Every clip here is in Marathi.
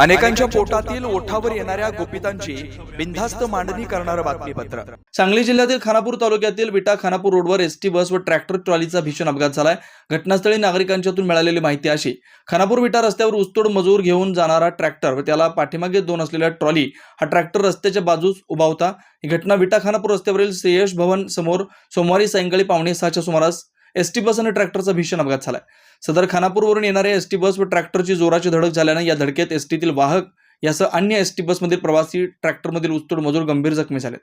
अनेकांच्या पोटातील ओठावर येणाऱ्या गोपितांची बिनधास्त मांडणी करणारं बातमीपत्र. सांगली जिल्ह्यातील खानापूर तालुक्यातील विटा खानापूर रोडवर एसटी बस व ट्रॅक्टर ट्रॉलीचा भीषण अपघात झालाय. घटनास्थळी नागरिकांच्यातून मिळालेली माहिती अशी. खानापूर विटा रस्त्यावर ऊसतोड मजूर घेऊन जाणारा ट्रॅक्टर व त्याला पाठीमागे दोन असलेल्या ट्रॉली हा ट्रॅक्टर रस्त्याच्या बाजूस उभा होता. ही घटना विटा खानापूर रस्त्यावरील श्रेयश भवन समोर सोमवारी सायंकाळी पावणे सहाच्या सुमारास एस टी बस आणि ट्रॅक्टरचा भीषण अपघात झालाय. सदर खानापूरवरून येणाऱ्या एसटी बस व ट्रॅक्टरची जोराची धडक झाल्यानं या धडकेत एस टीतील वाहक यासह अन्य एस टी बसमधील प्रवासी ट्रॅक्टरमधील उस्तोड मजूर गंभीर जखमी झालेत.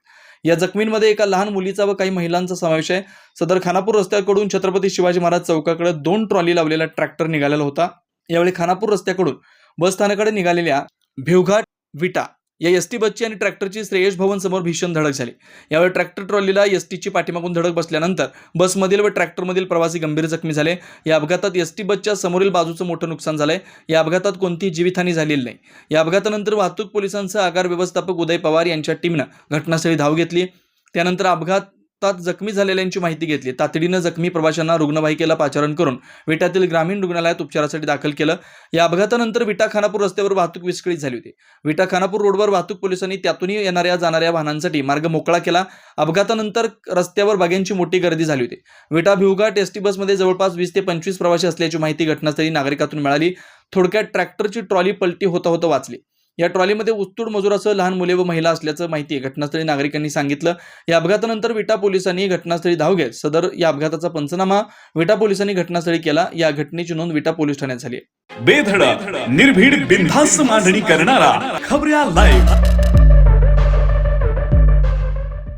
या जखमींमध्ये एका लहान मुलीचा व काही महिलांचा समावेश आहे. सदर खानापूर रस्त्याकडून छत्रपती शिवाजी महाराज चौकाकडे दोन ट्रॉली लावलेला ट्रॅक्टर निघालेला होता. यावेळी खानापूर रस्त्याकडून बस स्थानकाकडे निघालेल्या भिवघाट विटा या एसटी बसची आणि ट्रॅक्टरची श्रेयश भवन समोर भीषण धडक झाली. यावेळी ट्रॅक्टर ट्रॉलीला एसटीची पाठीमागून धडक बसल्यानंतर बसमधील व ट्रॅक्टरमधील प्रवासी गंभीर जखमी झाले. या अपघातात एसटी बसच्या समोरील बाजूचं मोठं नुकसान झालंय. या अपघातात कोणतीही जीवितहानी झालेली नाही. या अपघातानंतर वाहतूक पोलिसांसह आगार व्यवस्थापक उदय पवार यांच्या टीमनं घटनास्थळी धाव घेतली. त्यानंतर अपघात तात जखमी झालेल्यांची माहिती घेतली. तातडीनं जखमी प्रवाशांना रुग्णवाहिकेला पाचारण करून विटातील ग्रामीण रुग्णालयात उपचारासाठी दाखल केलं. या अपघातानंतर विटा खानापूर रस्त्यावर वाहतूक विस्कळीत झाली होती. विटा खानापूर रोडवर वाहतूक पोलिसांनी त्यातूनही येणाऱ्या जाणाऱ्या वाहनांसाठी मार्ग मोकळा केला. अपघातानंतर रस्त्यावर बाग्यांची मोठी गर्दी झाली होती. विटा भिवघाट एसटी बसमध्ये जवळपास वीस ते पंचवीस प्रवासी असल्याची माहिती घटनास्थळी नागरिकातून मिळाली. थोडक्यात ट्रॅक्टरची ट्रॉली पलटी होता होता वाचली. या ट्रॉलीमध्ये उस्तूड मजुरासह लहान मुले व महिला असल्याचं माहिती आहे. घटनास्थळी नागरिकांनी सांगितलं. या अपघातानंतर विटा पोलिसांनी घटनास्थळी धाव घेत सदर या अपघाताचा पंचनामा विटा पोलिसांनी घटनास्थळी केला. या घटनेची नोंद विटा पोलीस ठाण्यात झाली बेधडक निर्भीड बिनधास्त मांडणी करणारा खबऱ्या लाईव्ह